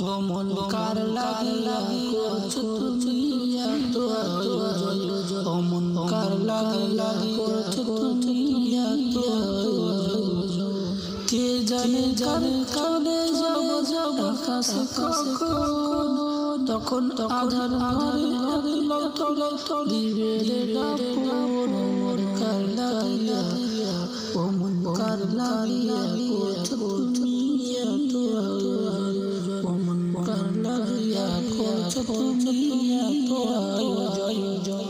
ও মন কার আয়োজন কার জানে জানে কানে যাব যাব কখন? তখন আধার ঘরে ঘরে লত লত দিবে রে দাপন। ও কার লাগিয়া করছ তুমি এত আয়োজন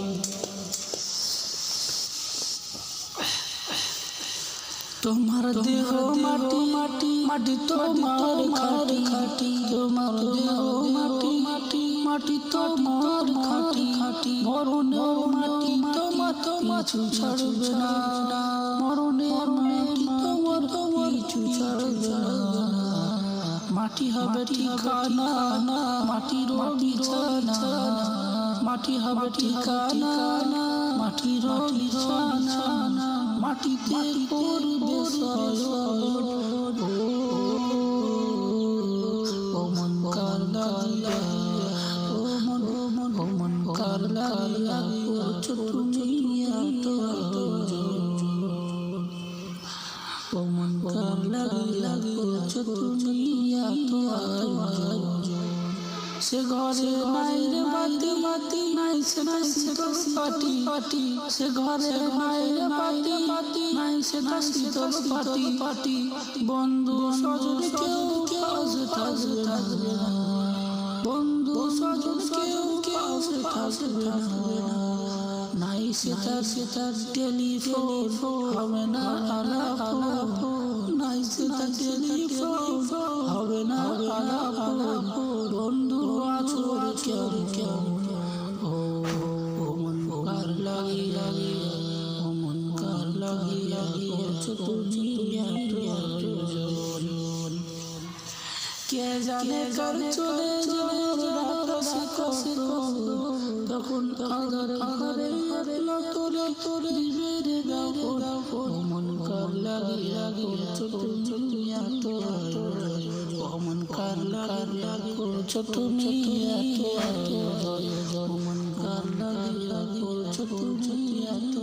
তোমার দেহ মাটি মাটি মাটি তোমার খাটি। খাটি তোমার দেহ মাটি মাটি মাটি তোমার খাটি। খাটি মরণের মাটি, তোমার তোমার কিছু ছাড়বে না। মরণের মাটি তোমার তোমার কিছু ছাড়বে না। মাটি হবে ঠিকানা মাটির বিছানা মাটি হবে ঠিকানা মাটির বিছানা মাটিতে করবে ও মন কার লাগিয়া ও মন ও মন ও মন কার লাগিয়া করছ তুমি এত ও মন কার সে ঘরে নাই রে বাতি বাতি, নাই সে নাই সে তোর পাটি। পাটি সে ঘরে নাই রে বাতি বাতি, নাই সে তোর পাটি। পাটি বন্ধু সজন কেউ কেউ থাকবে না। বন্ধু সজন কেউ কেউ থাকবে না। নাই সে তার সে তার টেলিফোন হবে না, আলাপ নাই সে তার টেলিফোন হবে করছ তুমি এত আয়োজন কে জানে কার চলে যাবে আকাশে কষ্ট তখন আধার আধারে তোরে তোরে দিবে রে গাও ও কার লাগি লাগি করছ তুমি এত ও কার লাগি করছ তুমি এত ও কার লাগি করছ তুমি এত